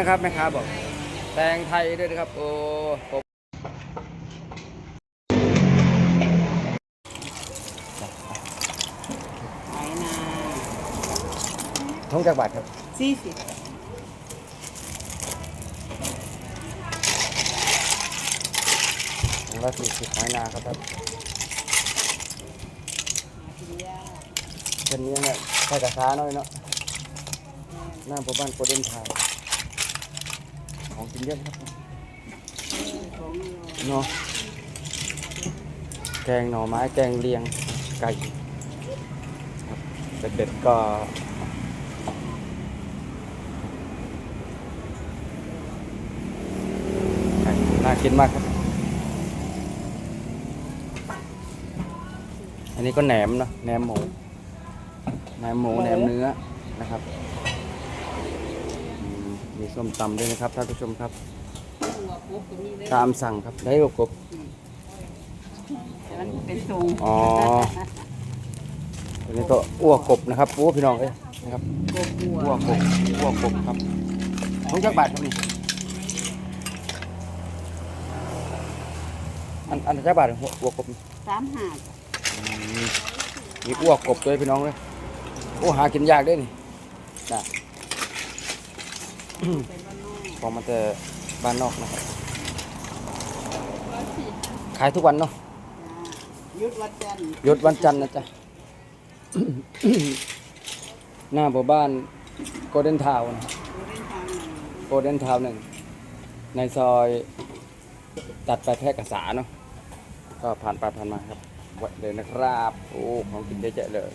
นะครับแม่ค้าบอกแตงไทยด้วยนะครับ โอ้ผมหอยนาท้องจากบาทครับสี่สิบถุงละสี่สิบน้อยนาครับครับเป็นนี้เนี่ยใส่กระซ้าหน่อยเนาะหน้าพ่อบ้านโกลเด้นทาวน์ของกิน เยอะครับเนาะแกงหน่อไม้แกงเลียงไก่เด็ดๆก็น่ากินมากครับ อันนี้ก็แหนมเนาะแหนมหมูแหนมหมูแหนมเนื้อนะครับ มมีส้มตำด้วยนะครับท่านผู้ชมครับหัวปุ๊บตรงนี้เลยตามสั่งครับได้หัวกบแต่มันเป็นทรงอ๋ออันนี้ก็อ้วกกบนะครับโอ้พี่น้องเอ้ยนะครับกบหัวอ้วกกบอ้วกกบครับท้องจักบาทครับนี่อันอันจักบาทหัวอ้วกกบนี่สามห้าอืมมีอ้วกกบด้วยพี่น้องเลยโอ้หากินยากเด้วยนี่นะ เป็นบ้านนอก ของมันแต่บ้านนอกนะครับ ขายทุกวันเนาะยุดวัดจันทร์หยุดวันจันทร์นะจ๊ะ หน้าหมู่บ้านโกลเด้นทาวน์นะครับโอเรนทางหนึ่งโกลเด้นทาวน์หนึ่ง ในซอยตัดไปแพร่กษาเนาะ ก็ผ่านไปผ่านมาครับแวะเลยนะครับ โอ้ ของกินเยอะแยะเลย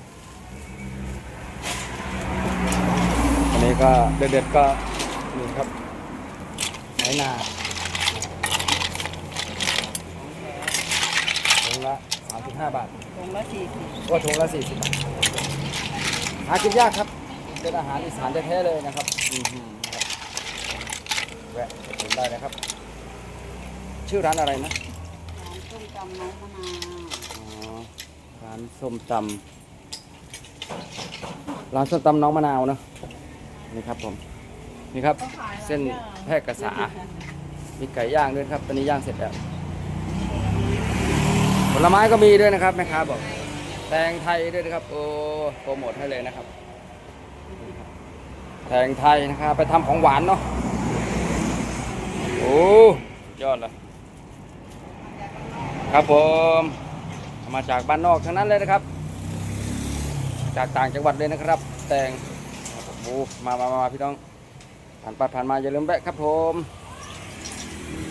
อันนี้ก็เด็ดๆก็ นี่ครับไหนนาถุงละ35 บาทตรงละสี่สิบก็ถุงละ40บาทหากินยากครับ เป็นอาหารอีสานแท้ๆเลยนะครับอือหือนะครับแวะไปชิมได้นะครับ ชื่อร้านอะไรนะร้านส้มตำน้องมะนาวอ๋อร้านส้มตำร้านส้มตำน้องมะนาวเนอะนี่ครับผม นี่ครับเส้นแพร่กษามีไก่ย่างด้วยครับ ตอนนี้ย่างเสร็จแล้ว ผลไม้ก็มีด้วยนะครับแม่ค้าบอก แตงไทยด้วยนะครับ โอ้โปรโมทให้เลยนะครับ แตงไทยนะครับ ไปทำของหวานเนาะ โอ้ยอดเลยครับผม มาจากบ้านนอกทั้งนั้นเลยนะครับ จากต่างจังหวัดเลยนะครับ แตงโอ้มามามามาพี่น้อง ผ่านไปผ่านมาอย่าลืมแวะครับผม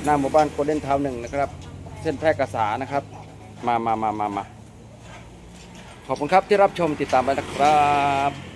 หน้าหมู่บ้านโกลเด้นทาวหนึ่งนะครับ เส้นแพร่กษานะครับ มามามามามาขอบคุณครับที่รับชมติดตามไปนะครับ